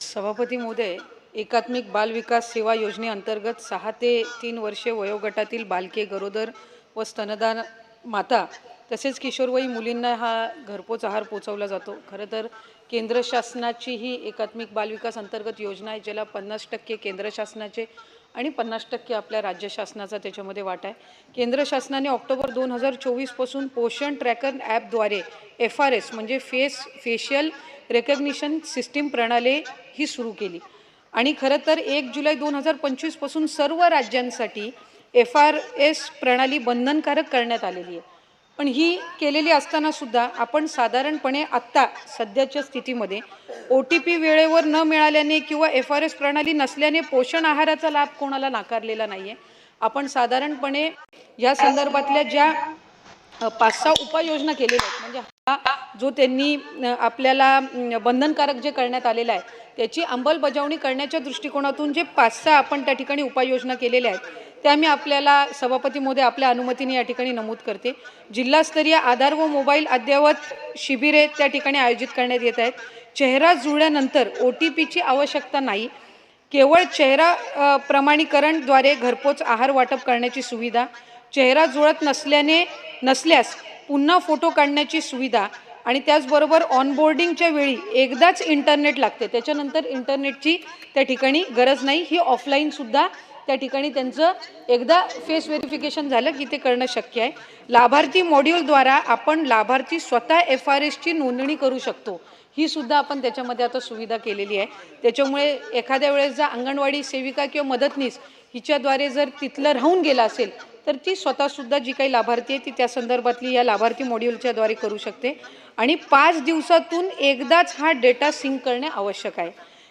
सभापती महोदय एकात्मिक बाल विकास सेवा योजनेअंतर्गत सहा ते तीन वर्षे वयोगटातील बालके गरोदर व स्तनदान माता तसेच किशोरवयी मुलींना हा घरपोच आहार पोचवला जातो. खरं तर केंद्र शासनाची ही एकात्मिक बालविकास अंतर्गत योजना आहे ज्याला पन्नास टक्के केंद्र शासनाचे आणि पन्नास टक्के आपल्या राज्य शासनाचा त्याच्यामध्ये वाटा आहे. केंद्र शासनाने ऑक्टोबर दोन हजार चोवीसपासून पोषण ट्रॅकर ॲपद्वारे एफ आर एस म्हणजे फेस फेशियल रेकग्निशन सिस्टीम प्रणाली ही सुरू केली. आणि खरं तर एक जुलै दोन हजार पंचवीसपासून सर्व राज्यांसाठी एफ आर एस प्रणाली बंधनकारक करण्यात आलेली आहे. पण ही केलेली असताना सुद्धा आपण साधारणपणे आत्ता सध्याच्या स्थितीमध्ये ओ टी पी वेळेवर न मिळाल्याने किंवा एफ आर एस प्रणाली नसल्याने पोषण आहाराचा लाभ कोणाला नाकारलेला नाही आहे आपण साधारणपणे या संदर्भातल्या ज्या पाच सहा उपाययोजना केलेल्या आहेत. म्हणजे हा जो त्यांनी आपल्याला बंधनकारक जे करण्यात आलेलं आहे त्याची अंमलबजावणी करण्याच्या दृष्टिकोनातून जे पाच सहा आपण त्या ठिकाणी उपाययोजना केलेल्या आहेत त्या मी आपल्याला सभापती मोदी आपल्या अनुमतीने या ठिकाणी नमूद करते. जिल्हास्तरीय आधार व मोबाईल अद्ययावत शिबिरे त्या ठिकाणी आयोजित करण्यात येत आहेत. चेहरा जुळल्यानंतर ओ टी पीची आवश्यकता नाही. केवळ चेहरा प्रमाणीकरणद्वारे घरपोच आहार वाटप करण्याची सुविधा. चेहरा जुळत नसल्याने नसल्यास पुन्हा फोटो काढण्याची सुविधा आणि त्याचबरोबर ऑनबोर्डिंगच्या वेळी एकदाच इंटरनेट लागते. त्याच्यानंतर इंटरनेटची त्या ठिकाणी गरज नाही. ही ऑफलाईनसुद्धा त्या ठिकाणी त्यांचं एकदा फेस व्हेरिफिकेशन झालं की ते करणं शक्य आहे. लाभार्थी मॉड्यूलद्वारा आपण लाभार्थी स्वतः एफ आर एसची नोंदणी करू शकतो. ही सुद्धा आपण त्याच्यामध्ये आता सुविधा केलेली आहे. त्याच्यामुळे एखाद्या वेळेस जर अंगणवाडी सेविका किंवा मदतनीस हिच्याद्वारे जर तिथलं राहून गेलं असेल तर ती स्वतःसुद्धा जी काही लाभार्थी आहे ती त्या संदर्भातली या लाभार्थी मॉड्यूलच्याद्वारे करू शकते. आणि पाच दिवसातून एकदाच हा डेटा सिंक करणे आवश्यक आहे.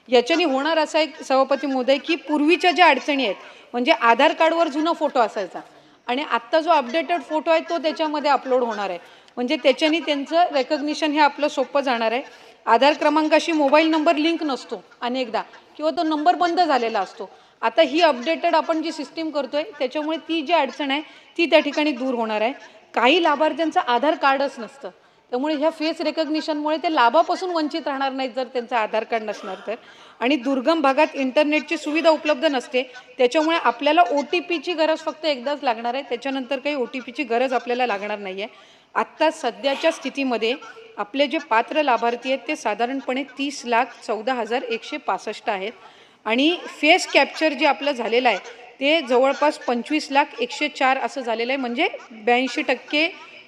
याच्याने होणार असा एक सभापती महोदय की पूर्वीच्या ज्या अडचणी आहेत म्हणजे आधार कार्डवर जुना फोटो असायचा आणि आत्ता जो अपडेटेड फोटो आहे तो त्याच्यामध्ये अपलोड होणार आहे. म्हणजे त्याच्याने त्यांचं रेकग्निशन हे आपलं सोपं जाणार आहे. आधार क्रमांकाशी मोबाईल नंबर लिंक नसतो अनेकदा किंवा तो नंबर बंद झालेला असतो. आता ही अपडेटेड आपण जी सिस्टीम करतोय त्याच्यामुळे ती जी अडचण आहे ती त्या ठिकाणी दूर होणार आहे. काही लाभार्थ्यांचं आधार कार्डच नसतं. त्यामुळे ह्या फेस रेकग्निशनमुळे ते लाभापासून वंचित राहणार नाहीत जर त्यांचं आधार कार्ड नसणार तर. आणि दुर्गम भागात इंटरनेटची सुविधा उपलब्ध नसते त्याच्यामुळे आपल्याला ओ टी पीची गरज फक्त एकदाच लागणार आहे. त्याच्यानंतर काही ओ टी पीची गरज आपल्याला लागणार नाही आहे आत्ता सध्याच्या स्थितीमध्ये आपले जे पात्र लाभार्थी आहेत ते साधारणपणे तीस लाख चौदा हजार एकशे पासष्ट आहेत. आणि फेस कॅप्चर जे आपलं झालेलं आहे ते जवळपास पंचवीस लाख एकशे चार असं झालेलं आहे. म्हणजे ब्याऐंशी टक्के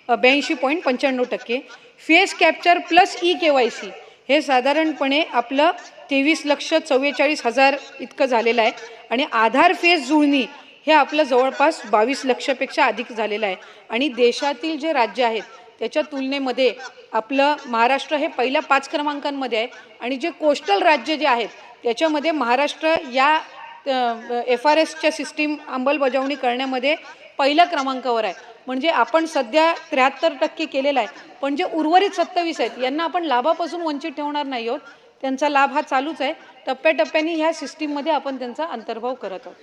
ब्याऐंशी पॉईंट पंच्याण्णव टक्के. Face capture plus E K Y C हे साधारणपणे आपलं तेवीस लक्ष चव्वेचाळीस हजार इतकं झालेलं आहे. आणि आधार फेस जुळणी हे आपलं जवळपास बावीस लक्षपेक्षा अधिक झालेलं आहे. आणि देशातील जे राज्य आहेत त्याच्या तुलनेमध्ये आपलं महाराष्ट्र हे पहिल्या पाच क्रमांकांमध्ये आहे. आणि जे कोस्टल राज्य जे आहेत त्याच्यामध्ये महाराष्ट्र या एफ आर एसच्या सिस्टीम अंमलबजावणी करण्यामध्ये पहिल्या क्रमांकावर आहे. म्हणजे आपण सध्या त्र्याहत्तर टक्के केलेला आहे. पण जे उर्वरित सत्तावीस आहेत यांना आपण लाभापासून वंचित ठेवणार नाही आहोत. त्यांचा लाभ हा चालूच आहे. टप्प्याटप्प्याने ह्या सिस्टीममध्ये आपण त्यांचा अंतर्भाव करत आहोत.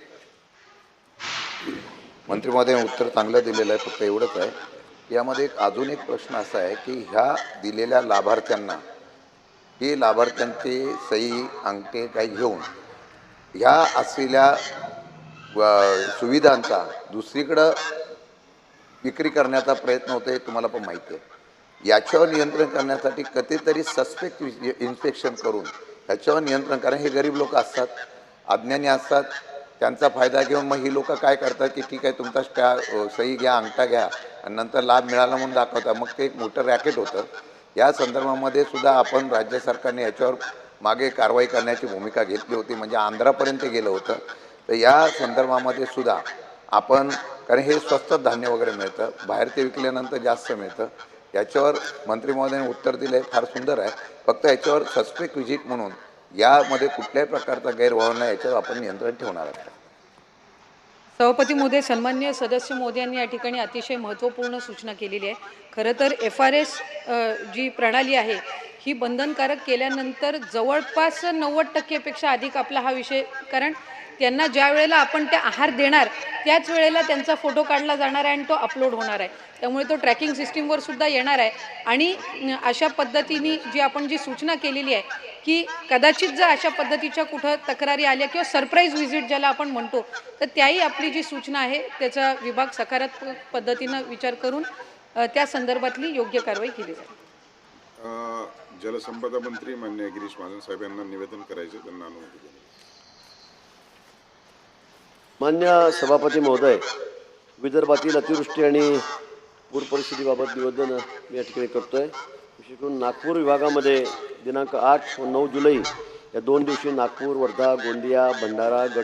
मंत्री उत्तर चांगलं दिलेलं आहे फक्त एवढंच आहे. यामध्ये एक अजून एक प्रश्न असा आहे की ह्या दिलेल्या लाभार्थ्यांना हे लाभार्थ्यांचे सही अंगठे काही घेऊन ह्या असलेल्या सुविधांचा दुसरीकडं विक्री करण्याचा प्रयत्न होतो हे तुम्हाला पण माहिती आहे. याच्यावर नियंत्रण करण्यासाठी कधीतरी सस्पेक्ट इन्स्पेक्शन करून ह्याच्यावर नियंत्रण कारण हे गरीब लोक असतात अज्ञानी असतात त्यांचा फायदा घेऊन मग ही लोक काय करतात की ठीक आहे तुमचा स्टॅ सही घ्या अंगठा घ्या आणि नंतर लाभ मिळाला म्हणून दाखवता मग ते एक मोठं रॅकेट होतं. या संदर्भामध्ये सुद्धा आपण राज्य सरकारने याच्यावर मागे कारवाई करण्याची भूमिका घेतली होती म्हणजे आंध्रापर्यंत गेलं होतं. तर या संदर्भामध्ये सुद्धा आपण कारण हे स्वस्त धान्य वगैरे मिळतं बाहेर ते विकल्यानंतर जास्त मिळतं. याच्यावर मंत्री महोदयाने उत्तर दिलं आहे फार सुंदर आहे. फक्त याच्यावर सस्पेक्ट व्हिजिट म्हणून यामध्ये कुठल्याही प्रकारचा गैरव्यवहार नाही याच्यावर आपण नियंत्रण ठेवणार आहोत. सभापती मोदी सन्मान्य सदस्य मोदी यांनी या ठिकाणी अतिशय महत्त्वपूर्ण सूचना केलेली आहे. खरं तर एफ आर एस जी प्रणाली आहे ही बंधनकारक केल्यानंतर जवळपास नव्वद टक्केपेक्षा अधिक आपला हा विषय कारण त्यांना ज्या वेळेला आपण ते आहार देणार त्याच वेळेला त्यांचा फोटो काढला जाणार आहे आणि तो अपलोड होणार आहे. त्यामुळे तो ट्रॅकिंग सिस्टीमवर सुद्धा येणार आहे. आणि अशा पद्धतीने जी आपण जी सूचना केलेली आहे की कदाचित जर अशा पद्धतीच्या कुठं तक्रारी आल्या किंवा सरप्राईज व्हिजिट ज्याला आपण म्हणतो तर त्याही आपली जी सूचना आहे त्याचा विभाग सकारात्मक पद्धतीनं विचार करून त्या संदर्भातली योग्य कारवाई केली जाईल. जलसंपदा मंत्री मान्य गिरीश महाजन साहेब यांना निवेदन करायचे त्यांना अनुमती मान्य सभापती महोदय विदर्भातील अतिवृष्टी आणि पूर परिस्थितीबाबत निवेदन मी या ठिकाणी करतोय. विशेष करून नागपूर विभागामध्ये दिनांक आठ व नऊ जुलै या दोन दिवशी नागपूर वर्धा गोंदिया भंडारा गड